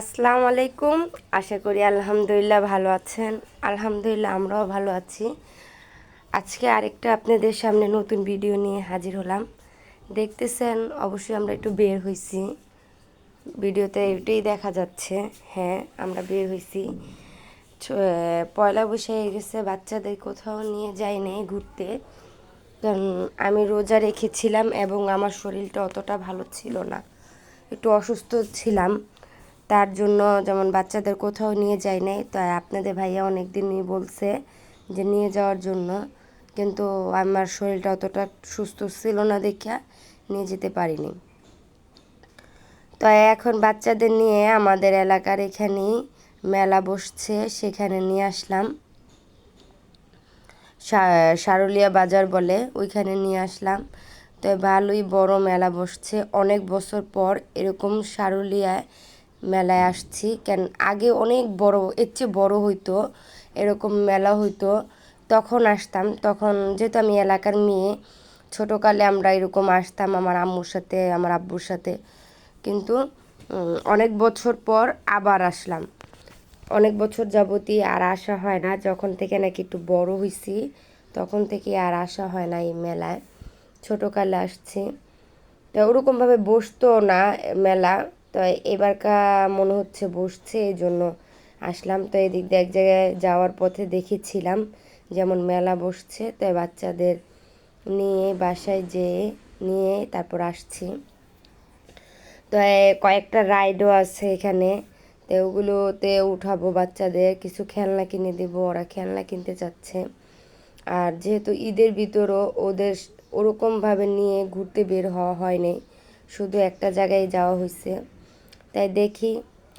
আসসালামু আলাইকুম। আশা করি আলহামদুলিল্লাহ ভালো আছেন। আলহামদুলিল্লাহ আমরাও ভালো আছি। আজকে আরেকটা আপনাদের সামনে নতুন ভিডিও নিয়ে হাজির হলাম। দেখতেছেন, অবশ্যই আমরা একটু বের হয়েছি ভিডিওতে এটাই দেখা যাচ্ছে। হ্যাঁ আমরা বের হয়েছি পয়লা বৈশাখে গেছে, বাচ্চাদের কোথাও নিয়ে যাই নাই ঘুরতে। কারণ আমি রোজা রেখেছিলাম এবং আমার শরীরটা অতটা ভালো ছিল না। একটু অসুস্থ ছিলাম। তার জন্য যেমন বাচ্চাদের কোথাও নিয়ে যাই নাই তাই আপনাদের ভাইয়া অনেক দিনই বলছে যে নিয়ে যাওয়ার জন্য। কিন্তু আমার শরীরটা অতটা সুস্থ ছিল না দেখা নিয়ে যেতে পারিনি। তো এখন বাচ্চাদের নিয়ে আমাদের এলাকার এখানেই মেলা বসছে, সেখানে নিয়ে আসলাম। সারুলিয়া বাজার বলে ওইখানে নিয়ে আসলাম। তো ভালোই বড় মেলা বসছে। অনেক বছর পর এরকম সারুলিয়ায় মেলায় আসছি। কেন, আগে অনেক বড়, এর চেয়ে বড় হইতো, এরকম মেলা হইতো। তখন আসতাম, তখন যেহেতু আমি এলাকার মেয়ে, ছোটোকালে আমরা এরকম আসতাম আমার আম্মুর সাথে, আমার আব্বুর সাথে। কিন্তু অনেক বছর পর আবার আসলাম। অনেক বছর যাবতই আর আসা হয় না। যখন থেকে নাকি একটু বড় হয়েছি তখন থেকে আর আসা হয় না এই মেলায়। ছোটোকালে আসছি। তো ওরকমভাবে বসতো না মেলা। তো এবার কা মনে হচ্ছে বসছে এই জন্য আসলাম। তো এদিক দিয়ে এক জায়গায় যাওয়ার পথে দেখেছিলাম যেমন মেলা বসছে। তাই বাচ্চাদের নিয়ে বাসায় যেয়ে নিয়ে তারপর আসছি। তো কয়েকটা রাইডও আছে এখানে। তো ওগুলোতে উঠাবো বাচ্চাদের। কিছু খেলনা কিনে দেবো, ওরা খেলনা কিনতে চাচ্ছে। আর যেহেতু ঈদের ভিতরও ওদের ওরকমভাবে নিয়ে ঘুরতে বের হওয়া হয়নি, শুধু একটা জায়গায় যাওয়া হয়েছে তাই দেখি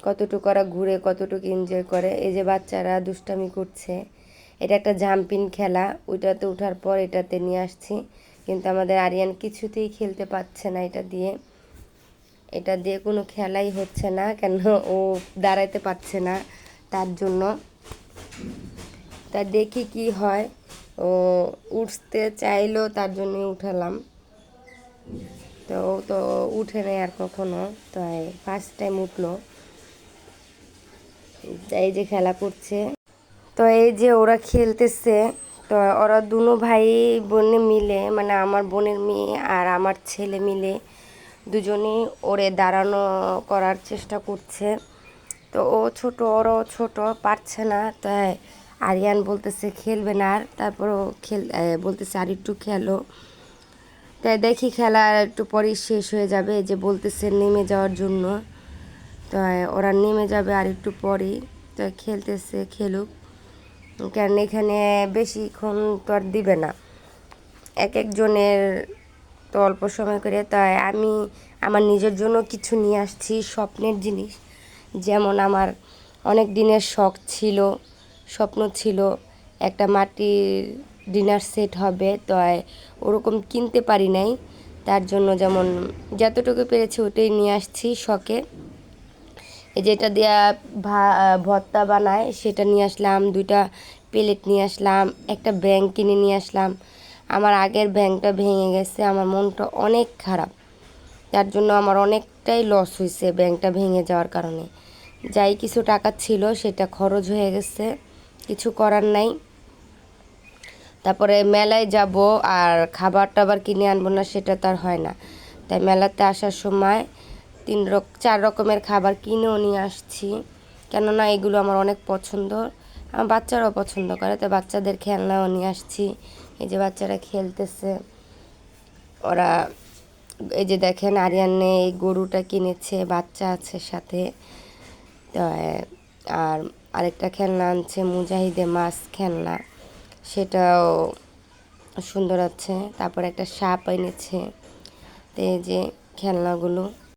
কতটুকু ওরা ঘুরে, কতটুকু এনজয় করে। এই যে বাচ্চারা দুষ্টামি করছে, এটা একটা জাম্পিং খেলা। ওইটাতে ওঠার পর এটাতে নিয়ে আসছি। কিন্তু আমাদের আরিয়ান কিছুতেই খেলতে পারছে না এটা দিয়ে। এটা দিয়ে কোনো খেলাই হচ্ছে না, কেন ও দাঁড়াইতে পারছে না তার জন্য। তা দেখি কি হয়। ও উঠতে চাইলো, তার জন্যই উঠালাম। তো ও তো উঠে নেই আর কখনো। তাই ফার্স্ট টাইম উঠল। এই যে খেলা করছে। তো এই যে ওরা খেলতেছে, তো ওরা দুনো ভাই বোনে মিলে মানে আমার বোনের মেয়ে আর আমার ছেলে মিলে দুজনেই ওরে দাঁড়ানো করার চেষ্টা করছে। তো ও ছোট, ওরাও ছোট, পারছে না। তাই আরিয়ান বলতেছে, খেলবে না। আর তারপর ও খেল বলতেছে আর একটু খেলো। তাই দেখি খেলা একটু পরেই শেষ হয়ে যাবে যে বলতেছে নেমে যাওয়ার জন্য। তো ওরা নেমে যাবে আর একটু পরেই তো খেলতেছে, খেলুক। কারণ এখানে বেশিক্ষণ তো আর দিবে না। এক একজনের তো অল্প সময় করে, তাই আমি আমার নিজের জন্য কিছু নিয়ে আসছি, স্বপ্নের জিনিস। যেমন আমার অনেক দিনের শখ ছিল, স্বপ্ন ছিল একটা মাটির ডিনার সেট হবে, তো ওরকম কিনতে পারি নাই। তার জন্য যেমন যতটুকু পেরেছি ওটাই নিয়ে আসছি শখে। যেটা দেয়া ভর্তা বানায় সেটা নিয়ে আসলাম, দুইটা প্লেট নিয়ে আসলাম, একটা ব্যাং কিনে নিয়ে আসলাম। আমার আগের ব্যাংকটা ভেঙে গেছে, আমার মনটা অনেক খারাপ। তার জন্য আমার অনেকটাই লস হয়েছে ব্যাংকটা ভেঙে যাওয়ার কারণে। যাই কিছু টাকা ছিল সেটা খরচ হয়ে গেছে, কিছু করার নাই। তারপরে মেলায় যাব আর খাবার টাবার কিনে আনব না, সেটা তো আর হয় না। তাই মেলাতে আসার সময় তিন রক, চার রকমের খাবার কিনেও নিয়ে আসছি। কেননা এগুলো আমার অনেক পছন্দ। আমার বাচ্চারাও পছন্দ করে, তো বাচ্চাদের খেলনাও নিয়ে আসছি। এই যে বাচ্চারা খেলতেছে, ওরা, এই যে দেখেন আরিয়ানে এই গরুটা কিনেছে, বাচ্চা আছে সাথে। তো আর আরেকটা খেলনা আনছে, মুজাহিদে মাছ খেলনা। সেটাও সুন্দর আছে তারপর একটা সাপ এনেছে। তো এই যে খেলনাগুলো।